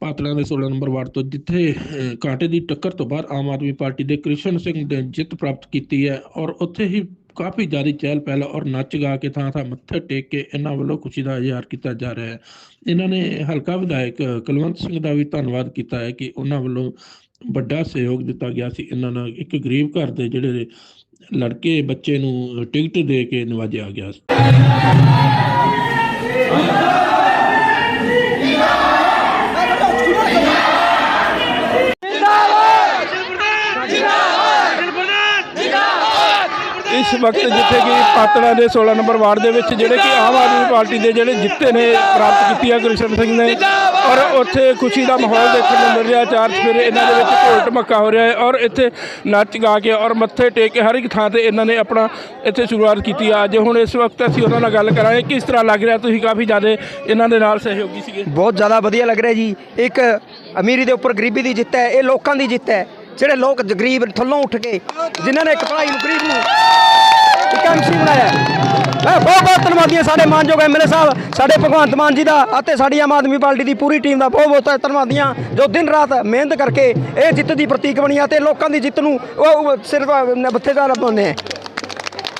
ਪਾਤੜਾਂ ਦੇ 16 number ward ਤੋਂ, ਜਿੱਥੇ ਕਾਂਟੇ ਦੀ ਟੱਕਰ ਤੋਂ ਬਾਅਦ ਆਮ ਆਦਮੀ ਪਾਰਟੀ ਦੇ ਕ੍ਰਿਸ਼ਨ ਸਿੰਘ ਨੇ ਜਿੱਤ ਪ੍ਰਾਪਤ ਕੀਤੀ ਹੈ ਔਰ ਉੱਥੇ ਹੀ ਕਾਫੀ ਜ਼ਿਆਦਾ ਚਹਿਲ ਪਹਿਲ ਔਰ ਨੱਚ ਗਾ ਕੇ ਥਾਂ ਥਾਂ ਮੱਥੇ ਟੇਕ ਕੇ ਇਹਨਾਂ ਵੱਲੋਂ ਖੁਸ਼ੀ ਦਾ ਇਜ਼ਹਾਰ ਕੀਤਾ ਜਾ ਰਿਹਾ ਹੈ। ਇਹਨਾਂ ਨੇ ਹਲਕਾ ਵਿਧਾਇਕ ਕੁਲਵੰਤ ਸਿੰਘ ਦਾ ਵੀ ਧੰਨਵਾਦ ਕੀਤਾ ਹੈ ਕਿ ਉਹਨਾਂ ਵੱਲੋਂ ਵੱਡਾ ਸਹਿਯੋਗ ਦਿੱਤਾ ਗਿਆ ਸੀ। ਇਹਨਾਂ ਨਾਲ ਇੱਕ ਗਰੀਬ ਘਰ ਦੇ ਜਿਹੜੇ ਲੜਕੇ, ਬੱਚੇ ਨੂੰ ਟਿਕਟ ਦੇ ਕੇ ਨਵਾਜਿਆ ਗਿਆ ਸੀ। ਇਸ ਵਕਤ ਜਿੱਥੇ ਕਿ ਪਾਤੜਾ ਦੇ 16 ਨੰਬਰ ਵਾਰਡ ਦੇ ਵਿੱਚ ਜਿਹੜੇ ਕਿ ਆਮ ਆਦਮੀ ਪਾਰਟੀ ਦੇ ਜਿਹੜੇ ਜਿੱਤੇ ਨੇ, ਪ੍ਰਾਪਤ ਕੀਤੀ ਆ ਕ੍ਰਿਸ਼ਨ ਸਿੰਘ ਨੇ। ਔਰ ਉੱਥੇ ਖੁਸ਼ੀ ਦਾ ਮਾਹੌਲ ਦੇਖਣ ਨੂੰ ਮਿਲ ਰਿਹਾ, ਚਾਰ ਸਵੇਰੇ ਇਹਨਾਂ ਦੇ ਵਿੱਚ ਢੋਲ ਢਮੱਕਾ ਹੋ ਰਿਹਾ ਹੈ ਔਰ ਇੱਥੇ ਨੱਚ ਗਾ ਕੇ ਔਰ ਮੱਥੇ ਟੇਕ ਕੇ ਹਰ ਇੱਕ ਥਾਂ ਤੇ ਇਹਨਾਂ ਨੇ ਆਪਣਾ ਇੱਥੇ ਸ਼ੁਰੂਆਤ ਕੀਤੀ ਆ। ਅੱਜ ਹੁਣ ਇਸ ਵਕਤ ਅਸੀਂ ਉਹਨਾਂ ਨਾਲ ਗੱਲ ਕਰਾਂਗੇ, ਕਿਸ ਤਰ੍ਹਾਂ ਲੱਗ ਰਿਹਾ? ਤੁਸੀਂ ਕਾਫੀ ਜ਼ਿਆਦਾ ਇਹਨਾਂ ਦੇ ਨਾਲ ਸਹਿਯੋਗੀ ਸੀਗੇ। ਬਹੁਤ ਜ਼ਿਆਦਾ ਵਧੀਆ ਲੱਗ ਰਿਹਾ ਜੀ। ਇੱਕ ਅਮੀਰੀ ਦੇ ਉੱਪਰ ਗਰੀਬੀ ਦੀ ਜਿੱਤ ਹੈ, ਇਹ ਲੋਕਾਂ ਦੀ ਜਿੱਤ ਹੈ। ਜਿਹੜੇ ਲੋਕ ਗਰੀਬ ਥੱਲੋਂ ਉੱਠ ਕੇ ਜਿਨ੍ਹਾਂ ਨੇ ਇੱਕ ਭਲਾਈ ਨੂੰ ਗਰੀਬ ਨੂੰ ਇੱਕ ਐਮਸੀ ਬਣਾਇਆ। ਮੈਂ ਬਹੁਤ ਬਹੁਤ ਧੰਨਵਾਦੀ ਹਾਂ ਸਾਡੇ ਮਾਨਯੋਗ ਐਮਐਲਏ ਸਾਹਿਬ, ਸਾਡੇ ਭਗਵੰਤ ਮਾਨ ਜੀ ਦਾ ਅਤੇ ਸਾਡੀ ਆਮ ਆਦਮੀ ਪਾਰਟੀ ਦੀ ਪੂਰੀ ਟੀਮ ਦਾ ਬਹੁਤ ਬਹੁਤ ਧੰਨਵਾਦੀ ਹਾਂ, ਜੋ ਦਿਨ ਰਾਤ ਮਿਹਨਤ ਕਰਕੇ ਇਹ ਜਿੱਤ ਦੀ ਪ੍ਰਤੀਕ ਬਣੀ ਆ ਤੇ ਲੋਕਾਂ ਦੀ ਜਿੱਤ ਨੂੰ ਉਹ ਸਿਰਫ ਬੱਥੇਦਾਰ ਪਾਉਂਦੇ ਆ।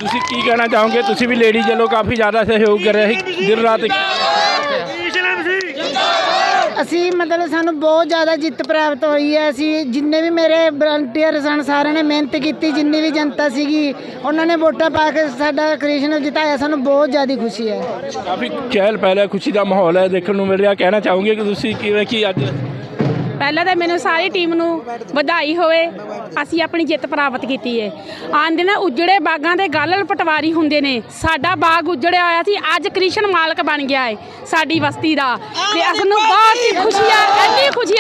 ਤੁਸੀਂ ਕੀ ਕਹਿਣਾ ਚਾਹੋਗੇ? ਤੁਸੀਂ ਵੀ ਲੇਡੀ ਵੱਲੋਂ ਕਾਫੀ ਜ਼ਿਆਦਾ ਸਹਿਯੋਗ ਕਰ ਰਹੇ ਸੀ। ਦਿਨ ਰਾਤ ਅਸੀਂ ਮਤਲਬ ਸਾਨੂੰ ਬਹੁਤ ਜ਼ਿਆਦਾ ਜਿੱਤ ਪ੍ਰਾਪਤ ਹੋਈ ਹੈ। ਅਸੀਂ ਜਿੰਨੇ ਵੀ ਮੇਰੇ ਵਲੰਟੀਅਰ ਸਨ ਸਾਰਿਆਂ ਨੇ ਮਿਹਨਤ ਕੀਤੀ ਜਿੰਨੀ ਵੀ ਜਨਤਾ ਸੀਗੀ ਉਹਨਾਂ ਨੇ ਵੋਟਾਂ ਪਾ ਕੇ ਸਾਡਾ ਕ੍ਰਿਸ਼ਨ ਜਿਤਾਇਆ। ਸਾਨੂੰ ਬਹੁਤ ਜ਼ਿਆਦਾ ਖੁਸ਼ੀ ਹੈ। ਕਾਫੀ ਚਹਿਲ ਪਹਿਲ ਹੈ ਖੁਸ਼ੀ ਦਾ ਮਾਹੌਲ ਹੈ ਦੇਖਣ ਨੂੰ ਮਿਲ ਰਿਹਾ। ਕਹਿਣਾ ਚਾਹੋਗੇ ਕਿ ਤੁਸੀਂ ਕਿਵੇਂ ਕੀ ਅੱਜ? ਪਹਿਲਾਂ ਤਾਂ ਮੈਨੂੰ ਸਾਰੀ ਟੀਮ ਨੂੰ ਵਧਾਈ ਹੋਵੇ। ਅਸੀਂ ਆਪਣੀ ਜਿੱਤ ਪ੍ਰਾਪਤ ਕੀਤੀ ਹੈ ਆਂਦੇ ਨੇ ਉਜੜੇ ਬਾਗਾਂ ਦੇ ਗਾਲਲ ਪਟਵਾਰੀ ਹੁੰਦੇ ਨੇ। ਸਾਡਾ ਬਾਗ ਉਜੜਿਆ ਹੋਇਆ ਸੀ ਅੱਜ ਕ੍ਰਿਸ਼ਨ ਮਾਲਕ ਬਣ ਗਿਆ ਹੈ ਸਾਡੀ ਬਸਤੀ ਦਾ। ਤੇ ਸਾਨੂੰ ਬਹੁਤ ਹੀ ਖੁਸ਼ੀ ਆ ਇੰਨੀ ਖੁਸ਼ੀ ਆ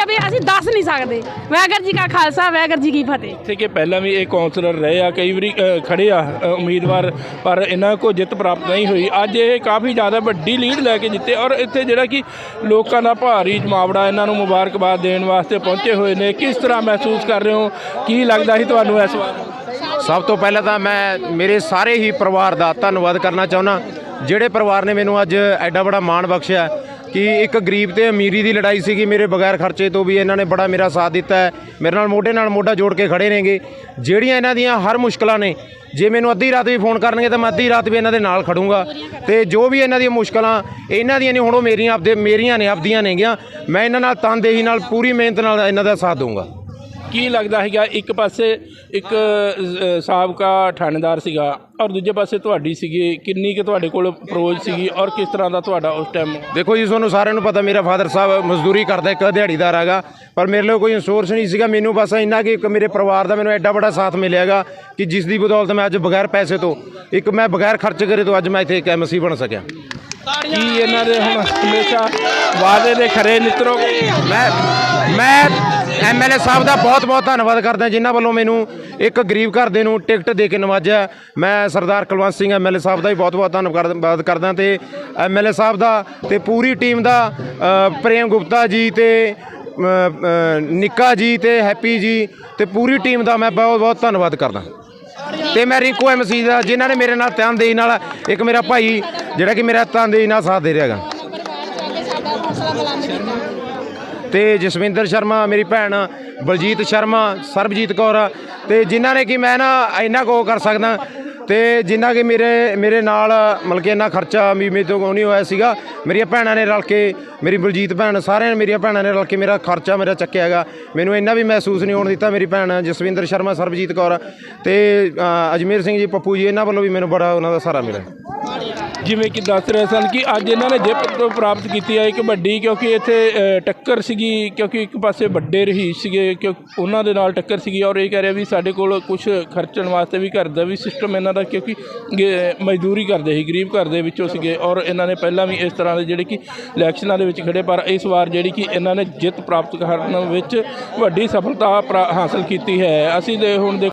ਵੀ ਅਸੀਂ ਦੱਸ ਨਹੀਂ ਸਕਦੇ। ਵਾਹਿਗੁਰੂ ਜੀ ਕਾ ਖਾਲਸਾ ਵਾਹਿਗੁਰੂ ਜੀ ਕੀ ਫਤਿਹ। ਇੱਥੇ ਕਿ ਪਹਿਲਾਂ ਵੀ ਇਹ ਕਾਉਂਸਲਰ ਰਹੇ ਆ ਕਈ ਵਾਰੀ ਅ, ਖੜੇ ਆ ਅ, ਉਮੀਦਵਾਰ ਪਰ ਇਹਨਾਂ ਕੋ ਜਿੱਤ ਪ੍ਰਾਪਤ ਨਹੀਂ ਹੋਈ। ਅੱਜ ਇਹ ਕਾਫੀ ਜ਼ਿਆਦਾ ਵੱਡੀ ਲੀਡ ਲੈ ਕੇ ਜਿੱਤੇ ਔਰ ਇੱਥੇ ਜਿਹੜਾ ਕਿ ਲੋਕਾਂ ਦਾ ਭਾਰੀ ਜਮਾਵੜਾ ਇਹਨਾਂ ਨੂੰ ਮੁਬਾਰਕਬਾਦ ਦੇਣ ਵਾਸਤੇ ਪਹੁੰਚੇ ਹੋਏ ਨੇ। ਕਿਸ ਤਰ੍ਹਾਂ ਮਹਿਸੂਸ ਕਰ ਰਹੇ ਹੋ? ਕੀ ਲੱਗਦਾ ਸੀ ਤੁਹਾਨੂੰ ਇਸ ਵਾਰ? ਸਭ ਤੋਂ ਪਹਿਲਾਂ ਤਾਂ ਮੈਂ ਮੇਰੇ ਸਾਰੇ ਹੀ ਪਰਿਵਾਰ ਦਾ ਧੰਨਵਾਦ ਕਰਨਾ ਚਾਹੁੰਦਾ। ਜਿਹੜੇ ਪਰਿਵਾਰ ਨੇ ਮੈਨੂੰ ਅੱਜ ਐਡਾ ਬੜਾ ਮਾਣ ਬਖਸ਼ਿਆ ਕਿ ਇੱਕ ਗਰੀਬ ਤੇ ਅਮੀਰੀ ਦੀ ਲੜਾਈ ਸੀਗੀ ਮੇਰੇ ਬਗੈਰ ਖਰਚੇ ਤੋਂ ਵੀ ਇਹਨਾਂ ਨੇ ਬੜਾ ਮੇਰਾ ਸਾਥ ਦਿੱਤਾ ਹੈ। ਮੇਰੇ ਨਾਲ ਮੋਢੇ ਨਾਲ ਮੋਢਾ ਜੋੜ ਕੇ ਖੜੇ ਨੇਗੇ। ਜਿਹੜੀਆਂ ਇਹਨਾਂ ਦੀਆਂ ਹਰ ਮੁਸ਼ਕਲਾਂ ਨੇ, ਜੇ ਮੈਨੂੰ ਅੱਧੀ ਰਾਤ ਵੀ ਫੋਨ ਕਰਨਗੇ ਤਾਂ ਮੈਂ ਅੱਧੀ ਰਾਤ ਵੀ ਇਹਨਾਂ ਦੇ ਨਾਲ ਖੜੂੰਗਾ। ਤੇ ਜੋ ਵੀ ਇਹਨਾਂ ਦੀਆਂ ਮੁਸ਼ਕਲਾਂ, ਇਹਨਾਂ ਦੀਆਂ ਨਹੀਂ, ਹੁਣ ਉਹ ਮੇਰੀਆਂ ਆਪਦੇ, ਮੇਰੀਆਂ ਨੇ, ਆਪਦੀਆਂ ਨੇਗੀਆਂ। ਮੈਂ ਇਹਨਾਂ ਨਾਲ ਤਨਦੇਹੀ ਨਾਲ, ਪੂਰੀ ਮਿਹਨਤ ਨਾਲ ਇਹਨਾਂ ਦਾ ਸਾਥ ਦਊਂਗਾ। ਕੀ ਲੱਗਦਾ ਹੈਗਾ ਇੱਕ ਪਾਸੇ ਇੱਕ ਸਾਬਕਾ ਥਾਣੇਦਾਰ ਸੀਗਾ ਔਰ ਦੂਜੇ ਪਾਸੇ ਤੁਹਾਡੀ ਸੀਗੀ ਕਿੰਨੀ ਕਿ ਤੁਹਾਡੇ ਕੋਲ ਅਪਰੋਚ ਸੀਗੀ ਔਰ ਕਿਸ ਤਰ੍ਹਾਂ ਦਾ ਤੁਹਾਡਾ ਉਸ ਟਾਈਮ ਦੇਖੋ ਜੀ ਤੁਹਾਨੂੰ ਸਾਰਿਆਂ ਨੂੰ ਪਤਾ ਮੇਰਾ ਫਾਦਰ ਸਾਹਿਬ ਮਜ਼ਦੂਰੀ ਕਰਦਾ ਇੱਕ ਦਿਹਾੜੀਦਾਰ ਹੈਗਾ ਪਰ ਮੇਰੇ ਲਈ ਕੋਈ ਸੋਰਸ ਨਹੀਂ ਸੀਗਾ ਮੈਨੂੰ ਬਸ ਇੰਨਾ ਕਿ ਇੱਕ ਮੇਰੇ ਪਰਿਵਾਰ ਦਾ ਮੈਨੂੰ ਐਡਾ ਵੱਡਾ ਸਾਥ ਮਿਲਿਆਗਾ ਕਿ ਜਿਸ ਦੀ ਬਦੌਲਤ ਮੈਂ ਅੱਜ ਬਗੈਰ ਪੈਸੇ ਤੋਂ ਇੱਕ ਮੈਂ ਬਗੈਰ ਖਰਚ ਕਰੇ ਤੋਂ ਅੱਜ ਮੈਂ ਇੱਥੇ ਇੱਕ ਐਮਸੀ ਬਣ ਸਕਿਆ। ਕੀ ਇਹਨਾਂ ਦੇ ਹੁਣ ਹਮੇਸ਼ਾ ਵਾਅਦੇ ਦੇ ਖਰੇ ਨਿਤਰੋਗੇ ਮੈਂ ਮੈਂ ਐਮਐਲਏ ਸਾਹਿਬ ਦਾ ਬਹੁਤ ਬਹੁਤ ਧੰਨਵਾਦ ਕਰਦਾ ਜਿਨ੍ਹਾਂ ਵੱਲੋਂ ਮੈਨੂੰ ਇੱਕ ਗਰੀਬ ਘਰ ਦੇ ਨੂੰ ਟਿਕਟ ਦੇ ਕੇ ਨਵਾਜਿਆ ਮੈਂ ਸਰਦਾਰ ਕੁਲਵੰਤ ਸਿੰਘ ਐਮਐਲਏ ਸਾਹਿਬ ਦਾ ਵੀ ਬਹੁਤ ਬਹੁਤ ਧੰਨਵਾਦ ਕਰਦਾ ਤੇ ਐਮਐਲਏ ਸਾਹਿਬ ਦਾ ਤੇ ਪੂਰੀ ਟੀਮ ਦਾ ਪ੍ਰੇਮ ਗੁਪਤਾ ਜੀ ਤੇ ਨਿੱਕਾ ਜੀ ਤੇ ਹੈਪੀ ਜੀ ਤੇ ਪੂਰੀ ਟੀਮ ਦਾ ਮੈਂ ਬਹੁਤ ਬਹੁਤ ਧੰਨਵਾਦ ਕਰਦਾ ਤੇ ਮੈਂ ਰਿੰਕੂ ਐਮਸੀ ਦਾ, ਜਿਨ੍ਹਾਂ ਨੇ ਮੇਰੇ ਨਾਲ ਤਨਦੇਹੀ ਨਾਲ ਇੱਕ ਮੇਰਾ ਭਾਈ, ਜਿਹੜਾ ਕਿ ਮੇਰਾ ਤਨਦੇਹੀ ਨਾਲ ਸਾਥ ਦੇ ਰਿਹਾ ਹੈਗਾ। ਤੇ ਜਸਵਿੰਦਰ ਸ਼ਰਮਾ ਮੇਰੀ ਭੈਣ ਬਲਜੀਤ ਸ਼ਰਮਾ ਸਰਬਜੀਤ ਕੌਰ। ਤੇ ਜਿਨ੍ਹਾਂ ਨੇ ਕਿ ਮੈਂ ਨਾ ਇੰਨਾ ਕੋ ਕਰ ਸਕਦਾ ਤੇ ਜਿੰਨਾ ਕਿ ਮੇਰੇ ਮੇਰੇ ਨਾਲ ਮਤਲਬ ਕਿ ਇੰਨਾ ਖਰਚਾ ਵੀ ਮੇਰੇ ਤੋਂ ਨਹੀਂ ਹੋਇਆ ਸੀਗਾ। ਮੇਰੀਆਂ ਭੈਣਾਂ ਨੇ ਰਲ ਕੇ ਮੇਰੀ ਬਲਜੀਤ ਭੈਣ ਸਾਰਿਆਂ ਨੇ ਮੇਰੀਆਂ ਭੈਣਾਂ ਨੇ ਰਲ ਕੇ ਮੇਰਾ ਖਰਚਾ ਮੇਰਾ ਚੱਕਿਆ ਹੈਗਾ। ਮੈਨੂੰ ਇੰਨਾ ਵੀ ਮਹਿਸੂਸ ਨਹੀਂ ਹੋਣ ਦਿੱਤਾ ਮੇਰੀ ਭੈਣ ਜਸਵਿੰਦਰ ਸ਼ਰਮਾ ਸਰਬਜੀਤ ਕੌਰ। ਤੇ ਅ, ਅਜਮੇਰ ਸਿੰਘ ਜੀ ਪੱਪੂ ਜੀ ਇਹਨਾਂ ਵੱਲੋਂ ਵੀ ਮੈਨੂੰ ਬੜਾ ਉਹਨਾਂ ਦਾ ਸਹਾਰਾ ਮਿਲਿਆ। ਜਿਵੇਂ ਕਿ ਦੱਸ ਰਹੇ ਸਨ ਕਿ ਅੱਜ ਇਹਨਾਂ ਨੇ ਜਿੱਤ ਪ੍ਰਾਪਤ ਕੀਤੀ ਹੈ ਇੱਕ ਵੱਡੀ, ਕਿਉਂਕਿ ਇੱਥੇ ਟੱਕਰ ਸੀਗੀ, ਕਿਉਂਕਿ ਇੱਕ ਪਾਸੇ ਵੱਡੇ ਰਹੀਸ਼ ਸੀਗੇ ਕਿ ਉਹਨਾਂ ਦੇ ਨਾਲ ਟੱਕਰ ਸੀਗੀ ਔਰ ਇਹ ਕਹਿ ਰਿਹਾ ਵੀ ਸਾਡੇ ਕੋਲ ਕੁਝ ਖਰਚਣ ਵਾਸਤੇ ਵੀ ਘਰ ਦਾ ਵੀ ਸਿਸਟਮ ਇਹਨਾਂ ਦਾ, ਕਿਉਂਕਿ, ਗੇ- ਮਜ਼ਦੂਰੀ ਕਰਦੇ ਸੀ, ਗਰੀਬ ਘਰ ਦੇ ਵਿੱਚੋਂ ਸੀਗੇ ਔਰ ਇਹਨਾਂ ਨੇ ਪਹਿਲਾਂ ਵੀ ਇਸ ਤਰ੍ਹਾਂ ਦੇ ਜਿਹੜੇ ਕਿ ਇਲੈਕਸ਼ਨਾਂ ਦੇ ਵਿੱਚ ਖੜੇ, ਪਰ ਇਸ ਵਾਰ ਜਿਹੜੀ ਕਿ ਇਹਨਾਂ ਨੇ ਜਿੱਤ ਪ੍ਰਾਪਤ ਕਰਨ ਵਿੱਚ ਵੱਡੀ ਸਫਲਤਾ ਪ੍ਰਾ- ਹਾਸਲ ਕੀਤੀ ਹੈ। ਅਸੀਂ ਦੇ ਹੁਣ ਦੇ